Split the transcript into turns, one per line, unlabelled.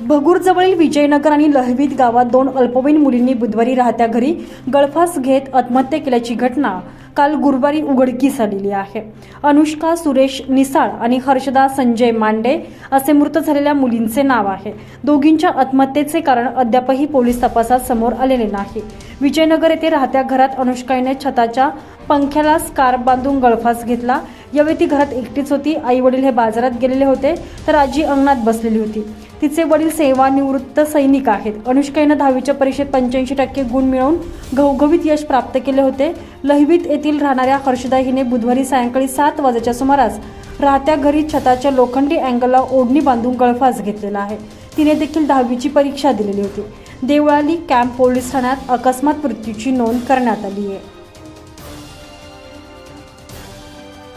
भगूरजवळील विजयनगर आणि लहवीत गावात दोन अल्पवयीन मुलींनी बुधवारी राहत्या घरी गळफास घेत आत्महत्या केल्याची घटना काल गुरुवारी उघडकीस आलेली आहे. अनुष्का सुरेश निसाळ आणि हर्षदा संजय मांडे असे मृत झालेल्या मुलींचे नाव आहे. दोघींच्या आत्महत्येचे कारण अद्यापही पोलीस तपासात समोर आलेले नाही. विजयनगर येथे राहत्या घरात अनुष्काने छताच्या पंख्याला स्कार्फ बांधून गळफास घेतला. यावेळी ती घरात एकटीच होती. आई वडील हे बाजारात गेलेले होते. तर आजी अंगणात बसलेली होती. तिचे वडील सेवानिवृत्त सैनिक आहेत. अनुष्काईनं दहावीच्या परीक्षेत पंच्याऐंशी टक्के गुण मिळवून घवघवीत यश प्राप्त केले होते. लहवीत येथील राहणाऱ्या हर्षदा हिने बुधवारी सायंकाळी सात वाजेच्या सुमारास राहत्या घरी छताच्या लोखंडी अँगलला ओढणी बांधून गळफास घेतलेला आहे. तिने देखील दहावीची परीक्षा दिलेली होती. देवळाली कॅम्प पोलीस ठाण्यात अकस्मात मृत्यूची नोंद करण्यात आली आहे.